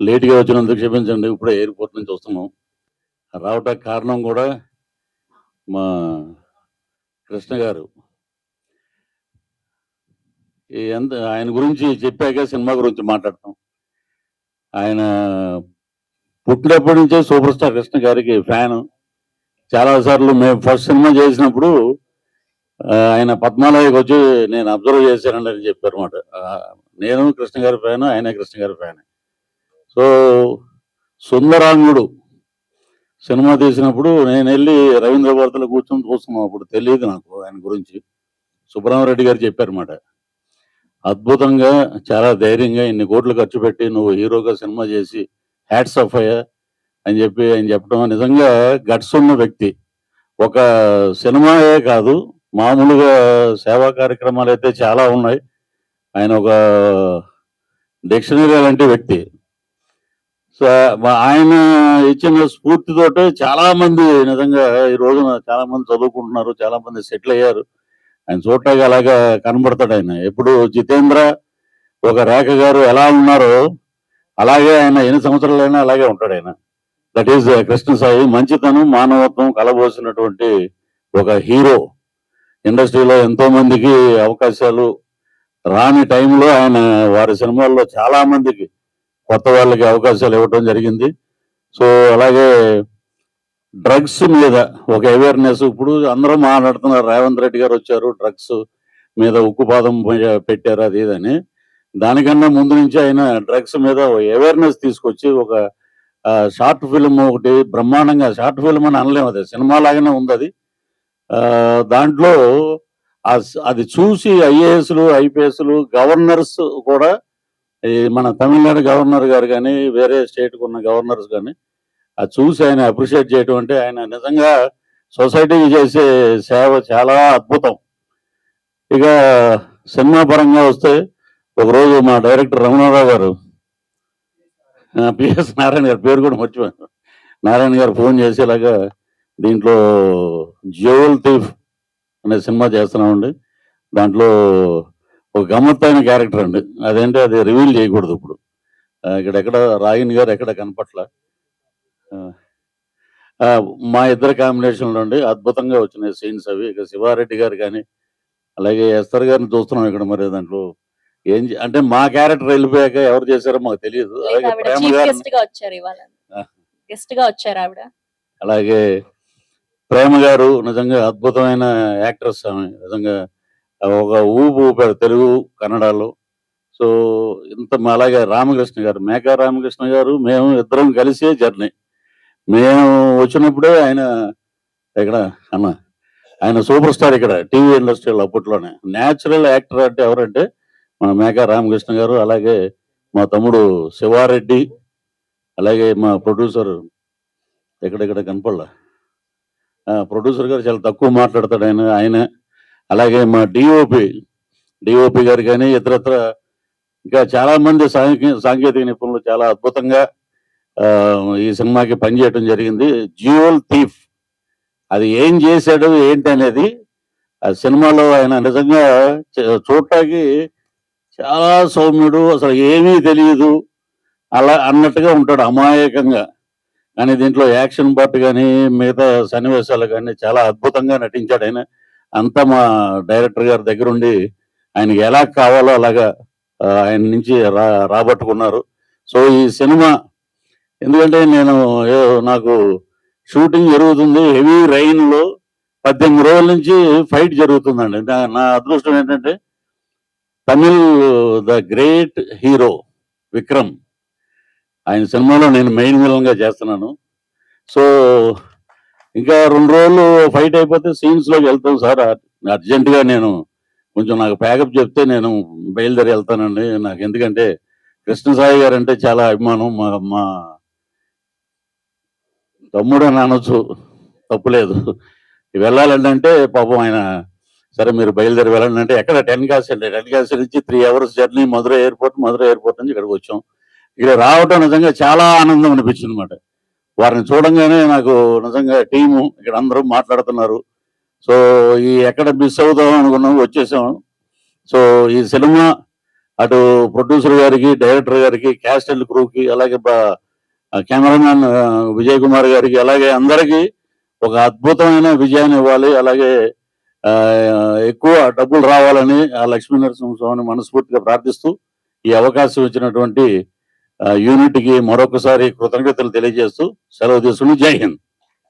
లేట్గా వచ్చినందుకు క్షమించండి. ఇప్పుడే ఎయిర్పోర్ట్ నుంచి వస్తున్నాం. రావటానికి కారణం కూడా మా కృష్ణ గారు. ఎంత ఆయన గురించి చెప్పాక సినిమా గురించి మాట్లాడతాం. ఆయన పుట్టినప్పటి నుంచే సూపర్ స్టార్ కృష్ణ గారికి ఫ్యాన్. చాలాసార్లు మేము ఫస్ట్ సినిమా చేసినప్పుడు ఆయన పద్మాలయకి వచ్చి నేను అబ్జర్వ్ చేశానండి అని చెప్పారు అనమాట నేను కృష్ణ గారి ఫ్యాన్ ఆయన కృష్ణ గారి ఫ్యాన్. సో సుందరాంగుడు సినిమా తీసినప్పుడు నేను వెళ్ళి రవీంద్ర భారతిలో కూర్చొని చూస్తున్నాం. అప్పుడు తెలియదు నాకు ఆయన గురించి. సుబ్రహ్మరెడ్డి గారు చెప్పారన్నమాట. అద్భుతంగా చాలా ధైర్యంగా ఇన్ని కోట్లు ఖర్చు పెట్టి నువ్వు హీరోగా సినిమా చేసి హ్యాట్స్ ఆఫ్ అయ్యా అని చెప్పి ఆయన చెప్పడం నిజంగా గట్స్ ఉన్న వ్యక్తి. ఒక సినిమాయే కాదు మామూలుగా సేవా కార్యక్రమాలు అయితే చాలా ఉన్నాయి. ఆయన ఒక డిక్షనరీ లాంటి వ్యక్తి. ఆయన ఇచ్చిన స్ఫూర్తితోటే చాలా మంది నిజంగా ఈ రోజున చాలా మంది చదువుకుంటున్నారు చాలా మంది సెటిల్ అయ్యారు. ఆయన చూడటానికి అలాగా కనబడతాడు ఆయన. ఎప్పుడు జితేంద్ర ఒక రేఖ గారు ఎలా ఉన్నారో అలాగే ఆయన ఎన్ని సంవత్సరాలైనా అలాగే ఉంటాడు ఆయన. దట్ ఈస్ కృష్ణ సాయి మంచితనం మానవత్వం కలబోసినటువంటి ఒక హీరో. ఇండస్ట్రీలో ఎంతో మందికి అవకాశాలు రాని టైంలో ఆయన వారి సినిమాల్లో చాలా మందికి కొత్త వాళ్ళకి అవకాశాలు ఇవ్వటం జరిగింది. సో అలాగే డ్రగ్స్ మీద ఒక అవేర్నెస్ ఇప్పుడు అందరూ మాట్లాడుతున్నారు. రేవంత్ రెడ్డి గారు వచ్చారు డ్రగ్స్ మీద ఉక్కుపాదం పెట్టారు అది ఇదని దానికన్నా ముందు నుంచి ఆయన డ్రగ్స్ మీద అవేర్నెస్ తీసుకొచ్చి ఒక షార్ట్ ఫిల్మ్ ఒకటి బ్రహ్మాండంగా షార్ట్ ఫిల్మ్ అని అనలేము అది. సినిమా లాగానే ఉంది అది. దాంట్లో అది చూసి ఐఏఎస్లు ఐపీఎస్లు గవర్నర్స్ కూడా మన తమిళనాడు గవర్నర్ గారు కానీ వేరే స్టేట్కి ఉన్న గవర్నర్స్ కానీ అది చూసి ఆయన అప్రిషియేట్ చేయటం అంటే ఆయన నిజంగా సొసైటీకి చేసే సేవ చాలా అద్భుతం. ఇక సినిమా పరంగా వస్తే ఒకరోజు మా డైరెక్టర్ రమణారావు గారు పిఎస్ నారాయణ గారు పేరు కూడా మర్చిపోయాను. నారాయణ గారు ఫోన్ చేసేలాగా దీంట్లో జ్యువెల్ థీఫ్ అనే సినిమా చేస్తున్నామండి. దాంట్లో ఒక గమ్మత్తైన క్యారెక్టర్ అండి. అదేంటి? అది రివీల్ చేయకూడదు ఇప్పుడు. ఇక్కడ ఎక్కడ రాగిణి గారు ఎక్కడ కనపట్ల? మా ఇద్దరు కాంబినేషన్లో అండి అద్భుతంగా వచ్చినాయి సీన్స్ అవి. ఇక శివారెడ్డి గారు కానీ అలాగే ఎస్తర్ గారిని చూస్తున్నాం ఇక్కడ మరి దాంట్లో. ఏం అంటే మా క్యారెక్టర్ వెళ్ళిపోయాక ఎవరు చేశారో మాకు తెలియదు. అలాగే ప్రేమ గారు అలాగే ప్రేమ గారు నిజంగా అద్భుతమైన యాక్ట్రెస్ ఆమె. నిజంగా ఒక ఊపు ఊపారు తెలుగు కన్నడలో. సో ఇంత మా- అలాగే రామకృష్ణ గారు మేకా రామకృష్ణ గారు మేము ఇద్దరం కలిసే జర్నీ. మేము వచ్చినప్పుడే ఆయన ఇక్కడ అన్న ఆయన సూపర్ స్టార్ ఇక్కడ టీవీ ఇండస్ట్రీలో అప్పట్లోనే. న్యాచురల్ యాక్టర్ అంటే ఎవరంటే మన మేకా రామకృష్ణ గారు అలాగే మా తమ్ముడు శివారెడ్డి అలాగే మా ప్రొడ్యూసర్ ఎక్కడెక్కడ కనపడలా. ప్రొడ్యూసర్ గారు చాలా తక్కువ మాట్లాడతాడు ఆయన ఆయన. అలాగే మా డిఓపి డిఓపి గారు కానీ ఇతరత్ర ఇంకా చాలామంది సాంకే సాంకేతిక నిపుణులు చాలా అద్భుతంగా ఈ సినిమాకి పనిచేయడం జరిగింది. జ్యువల్ థీఫ్ అది ఏం చేశాడు ఏంటి అనేది ఆ సినిమాలో ఆయన నిజంగా చూడటానికి చాలా సౌమ్యుడు అసలు ఏమీ తెలియదు అలా అన్నట్టుగా ఉంటాడు అమాయకంగా. కానీ దీంట్లో యాక్షన్ పార్ట్ కానీ మిగతా సన్నివేశాలు కానీ చాలా అద్భుతంగా నటించాడు ఆయన. అంతా మా డైరెక్టర్ గారి దగ్గర ఉండి ఆయనకి ఎలా కావాలో అలాగా ఆయన నుంచి రా రాబట్టుకున్నారు. సో ఈ సినిమా ఎందుకంటే నేను నాకు షూటింగ్ జరుగుతుంది హెవీ రైన్లో పద్దెనిమిది రోజుల నుంచి ఫైట్ జరుగుతుందండి. నా- నా అదృష్టం ఏంటంటే Tamil the great hero Vikram. ఆయన సినిమాలో నేను మెయిన్ విలన్గా చేస్తున్నాను. సో ఇంకా రెండు రోజులు ఫైట్ అయిపోతే సీన్స్లోకి వెళ్తాం సార్. అర్జెంట్గా నేను కొంచెం నాకు ప్యాకప్ చెప్తే నేను బయలుదేరి వెళ్తానండి. నాకు ఎందుకంటే కృష్ణసాయి గారు అంటే చాలా అభిమానం. మా మా తమ్ముడు అని అనొచ్చు. తప్పులేదు వెళ్ళాలంటే అంటే పాపం ఆయన సరే మీరు బయలుదేరి వెళ్ళండి అంటే ఎక్కడ టెన్ కాస్ అండి టెన్ కాస్ నుంచి three hours journey Madurai airport Madurai airport నుంచి ఇక్కడికి వచ్చాం. ఇక్కడ రావటం నిజంగా చాలా ఆనందం అనిపించింది అనమాట వారిని చూడంగానే నాకు నిజంగా టీము ఇక్కడ అందరూ మాట్లాడుతున్నారు. సో ఈ ఎక్కడ మిస్ అవుతాం అనుకున్నాం వచ్చేసాం. సో ఈ సినిమా అటు ప్రొడ్యూసర్ గారికి డైరెక్టర్ గారికి క్యాస్ట్ అండ్ క్రూకి అలాగే కెమెరామ్యాన్ విజయ్ కుమార్ గారికి అలాగే అందరికీ ఒక అద్భుతమైన విజయాన్ని ఇవ్వాలి. అలాగే ఎక్కువ డబ్బులు రావాలని ఆ లక్ష్మీ నరసింహస్వామిని మనస్ఫూర్తిగా ప్రార్థిస్తూ ఈ అవకాశం ఇచ్చినటువంటి యూనిట్కి మరొకసారి కృతజ్ఞతలు తెలియజేస్తూ సెలవు తీసుకుని జై హింద్.